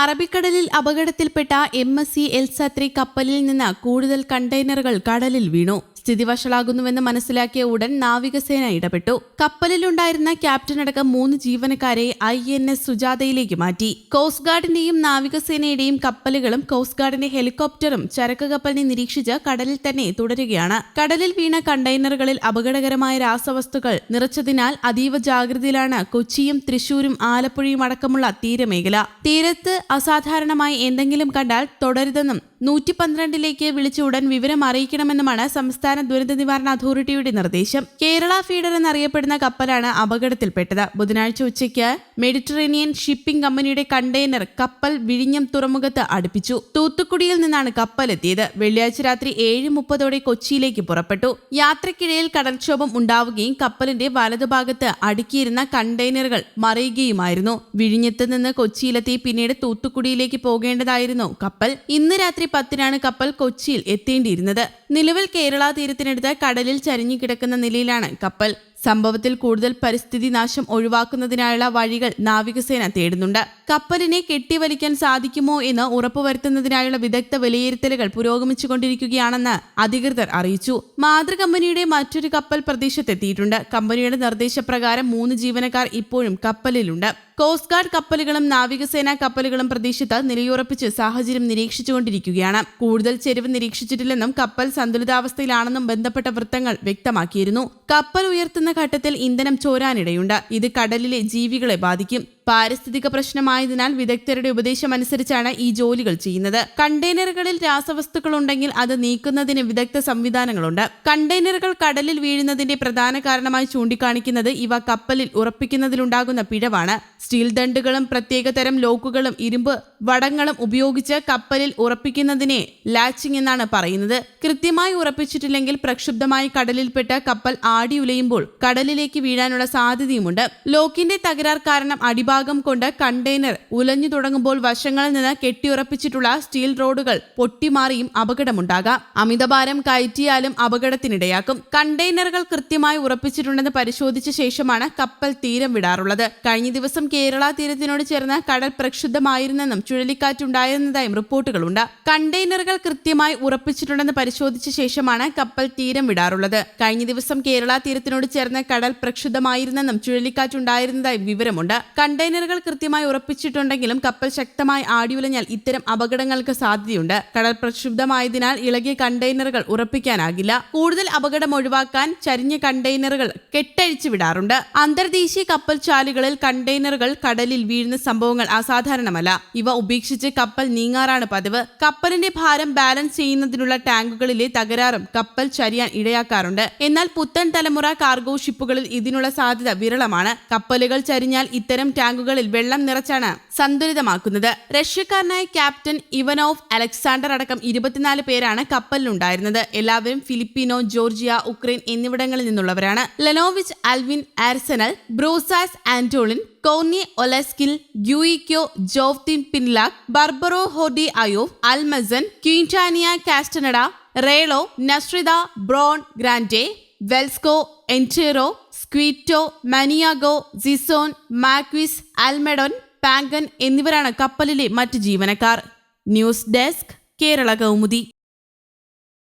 അറബിക്കടലിൽ അപകടത്തിൽപ്പെട്ട M S C എൽസത്രി കപ്പലിൽ നിന്ന് കൂടുതൽ കണ്ടെയ്നറുകൾ കടലിൽ വീണു. സ്ഥിതി വഷളാകുന്നുവെന്ന് മനസ്സിലാക്കിയ ഉടൻ നാവികസേന ഇടപെട്ടു. കപ്പലിലുണ്ടായിരുന്ന ക്യാപ്റ്റൻ അടക്കം മൂന്ന് ജീവനക്കാരെ ഐ എൻ എസ് സുജാതയിലേക്ക് മാറ്റി. കോസ്റ്റ് ഗാർഡിന്റെയും നാവികസേനയുടെയും കപ്പലുകളും കോസ്റ്റ് ഗാർഡിന്റെ ഹെലികോപ്റ്ററും ചരക്ക് കപ്പലിനെ നിരീക്ഷിച്ച് കടലിൽ തന്നെ തുടരുകയാണ്. കടലിൽ വീണ കണ്ടെയ്നറുകളിൽ അപകടകരമായ രാസവസ്തുക്കൾ നിറച്ചതിനാൽ അതീവ ജാഗ്രതയിലാണ് കൊച്ചിയും തൃശൂരും ആലപ്പുഴയും അടക്കമുള്ള തീരമേഖല. തീരത്ത് അസാധാരണമായി എന്തെങ്കിലും കണ്ടാൽ തുടരുതെന്നും നൂറ്റി പന്ത്രണ്ടിലേക്ക് വിളിച്ചു ഉടൻ വിവരം അറിയിക്കണമെന്നുമാണ് സംസ്ഥാന ദുരന്ത നിവാരണ അതോറിറ്റിയുടെ നിർദ്ദേശം കേരള ഫീഡർ എന്നറിയപ്പെടുന്ന കപ്പലാണ് അപകടത്തിൽപ്പെട്ടത്. ബുധനാഴ്ച ഉച്ചയ്ക്ക് മെഡിറ്ററേനിയൻ ഷിപ്പിംഗ് കമ്പനിയുടെ കണ്ടെയ്നർ കപ്പൽ വിഴിഞ്ഞം തുറമുഖത്ത് അടുപ്പിച്ചു. തൂത്തുക്കുടിയിൽ നിന്നാണ് കപ്പൽ എത്തിയത്. വെള്ളിയാഴ്ച രാത്രി ഏഴ് മുപ്പതോടെ കൊച്ചിയിലേക്ക് പുറപ്പെട്ടു. യാത്രക്കിടയിൽ കടൽക്ഷോഭം ഉണ്ടാവുകയും കപ്പലിന്റെ വലതുഭാഗത്ത് അടുക്കിയിരുന്ന കണ്ടെയ്നറുകൾ മറിയുകയുമായിരുന്നു. വിഴിഞ്ഞത്ത് നിന്ന് കൊച്ചിയിലെത്തി പിന്നീട് തൂത്തുക്കുടിയിലേക്ക് പോകേണ്ടതായിരുന്നു കപ്പൽ. ഇന്ന് രാത്രി പത്തിനാണ് കപ്പൽ കൊച്ചിയിൽ എത്തേണ്ടിയിരുന്നത്. നിലവിൽ കേരള തീരത്തിനടുത്ത് കടലിൽ ചരിഞ്ഞു കിടക്കുന്ന നിലയിലാണ് കപ്പൽ. സംഭവത്തിൽ കൂടുതൽ പരിസ്ഥിതി നാശം ഒഴിവാക്കുന്നതിനായുള്ള വഴികൾ നാവികസേന തേടുന്നുണ്ട്. കപ്പലിനെ കെട്ടിവലിക്കാൻ സാധിക്കുമോ എന്ന് ഉറപ്പുവരുത്തുന്നതിനായുള്ള വിദഗ്ധ വിലയിരുത്തലുകൾ പുരോഗമിച്ചുകൊണ്ടിരിക്കുകയാണെന്ന് അധികൃതർ അറിയിച്ചു. മാതൃ കമ്പനിയുടെ മറ്റൊരു കപ്പൽ പ്രദേശത്തെത്തിയിട്ടുണ്ട്. കമ്പനിയുടെ നിർദ്ദേശപ്രകാരം മൂന്ന് ജീവനക്കാർ ഇപ്പോഴും കപ്പലിലുണ്ട്. കോസ്റ്റ് ഗാർഡ് കപ്പലുകളും നാവികസേനാ കപ്പലുകളും പ്രദേശത്ത് നിലയുറപ്പിച്ച് സാഹചര്യം നിരീക്ഷിച്ചുകൊണ്ടിരിക്കുകയാണ്. കൂടുതൽ ചെരിവ് നിരീക്ഷിച്ചിട്ടില്ലെന്നും കപ്പൽ സന്തുലിതാവസ്ഥയിലാണെന്നും ബന്ധപ്പെട്ട വൃത്തങ്ങൾ വ്യക്തമാക്കിയിരുന്നു. കപ്പൽ ഉയർത്തുന്ന ഘട്ടത്തിൽ ഇന്ധനം ചോരാനിടയുണ്ട്. ഇത് കടലിലെ ജീവികളെ ബാധിക്കും. പാരിസ്ഥിതിക പ്രശ്നമായതിനാൽ വിദഗ്ധരുടെ ഉപദേശമനുസരിച്ചാണ് ഈ ജോലികൾ ചെയ്യുന്നത്. കണ്ടെയ്നറുകളിൽ രാസവസ്തുക്കൾ ഉണ്ടെങ്കിൽ അത് നീക്കുന്നതിന് വിദഗ്ധ സംവിധാനങ്ങളുണ്ട്. കണ്ടെയ്നറുകൾ കടലിൽ വീഴുന്നതിന്റെ പ്രധാന കാരണമായി ചൂണ്ടിക്കാണിക്കുന്നത് ഇവ കപ്പലിൽ ഉറപ്പിക്കുന്നതിലുണ്ടാകുന്ന പിഴവാണ്. സ്റ്റീൽ ദണ്ടുകളും പ്രത്യേകതരം ലോക്കുകളും ഇരുമ്പ് വടങ്ങളും ഉപയോഗിച്ച് കപ്പലിൽ ഉറപ്പിക്കുന്നതിനെ ലാച്ചിങ് എന്നാണ് പറയുന്നത്. കൃത്യമായി ഉറപ്പിച്ചിട്ടില്ലെങ്കിൽ പ്രക്ഷുബ്ധമായി കടലിൽപ്പെട്ട് കപ്പൽ ആടി ഉലയുമ്പോൾ കടലിലേക്ക് വീഴാനുള്ള സാധ്യതയുമുണ്ട്. ലോക്കിന്റെ തകരാർ കാരണം അടിഭാഗം കൊണ്ട് കണ്ടെയ്നർ ഉലഞ്ഞു തുടങ്ങുമ്പോൾ വശങ്ങളിൽ നിന്ന് കെട്ടിയുറപ്പിച്ചിട്ടുള്ള സ്റ്റീൽ റോഡുകൾ പൊട്ടിമാറിയും അപകടമുണ്ടാകാം. അമിതഭാരം കയറ്റിയാലും അപകടത്തിനിടയാക്കും. കണ്ടെയ്നറുകൾ കൃത്യമായി ഉറപ്പിച്ചിട്ടുണ്ടെന്ന് പരിശോധിച്ച ശേഷമാണ് കപ്പൽ തീരം വിടാറുള്ളത്. കഴിഞ്ഞ ദിവസം കേരള തീരത്തിനോട് ചേർന്ന കടൽ പ്രക്ഷുബ്ധമായിരുന്നെന്നും ചുഴലിക്കാറ്റുണ്ടായിരുന്നതായും റിപ്പോർട്ടുകളുണ്ട്. കണ്ടെയ്നറുകൾ കൃത്യമായി ഉറപ്പിച്ചിട്ടുണ്ടെന്ന് പരിശോധിച്ച ശേഷമാണ് കപ്പൽ തീരം വിടാറുള്ളത്. കഴിഞ്ഞ ദിവസം കേരള തീരത്തിനോട് ചേർന്ന കടൽ പ്രക്ഷുബ്ധമായിരുന്നെന്നും ചുഴലിക്കാറ്റുണ്ടായിരുന്നതായും വിവരമുണ്ട്. കണ്ടെയ്നറുകൾ കൃത്യമായി ഉറപ്പിച്ചിട്ടുണ്ടെങ്കിലും കപ്പൽ ശക്തമായി ആടിയുലഞ്ഞാൽ ഇത്തരം അപകടങ്ങൾക്ക് സാധ്യതയുണ്ട്. കടൽ പ്രക്ഷുബ്ധമായതിനാൽ ഇളകിയ കണ്ടെയ്നറുകൾ ഉറപ്പിക്കാനാകില്ല. കൂടുതൽ അപകടം ഒഴിവാക്കാൻ ചരിഞ്ഞ കണ്ടെയ്നറുകൾ കെട്ടഴിച്ചു വിടാറുണ്ട്. അന്തർദേശീയ കപ്പൽ ചാലുകളിൽ കണ്ടെയ്നറുകൾ കടലിൽ വീഴുന്ന സംഭവങ്ങൾ അസാധാരണമല്ല. ഇവ ഉപേക്ഷിച്ച് കപ്പൽ നീങ്ങാറാണ് പതിവ്. കപ്പലിന്റെ ഭാരം ബാലൻസ് ചെയ്യുന്നതിനുള്ള ടാങ്കുകളിലെ തകരാറും കപ്പൽ ചരിയാൻ ഇടയാക്കാറുണ്ട്. എന്നാൽ പുത്തൻ തലമുറ കാർഗോ ഷിപ്പുകളിൽ ഇതിനുള്ള സാധ്യത വിരളമാണ്. കപ്പലുകൾ ചരിഞ്ഞാൽ ഇത്തരം ടാങ്കുകളിൽ വെള്ളം നിറച്ചാണ് സന്തുലിതമാക്കുന്നത്. റഷ്യക്കാരനായ ക്യാപ്റ്റൻ ഇവനോഫ് അലക്സാണ്ടർ അടക്കം ഇരുപത്തിനാല് പേരാണ് കപ്പലിലുണ്ടായിരുന്നത്. എല്ലാവരും ഫിലിപ്പീനോ ജോർജിയ ഉക്രൈൻ എന്നിവിടങ്ങളിൽ നിന്നുള്ളവരാണ്. Lenovich Alvin Arsenal Brosas Antolin Connie ഒലസ്കിൽ Guico Joaquin Pinlac Barbaro Hodi Ayop Almazan Quintania Castaneda Rello Nazrita Brown Grande Velasco Entero Squito Maniago Sison Marquez Almedon Pangan എന്നിവരാണ് കപ്പലിലെ മറ്റ് ജീവനക്കാർ. News desk Kerala Kaumudi.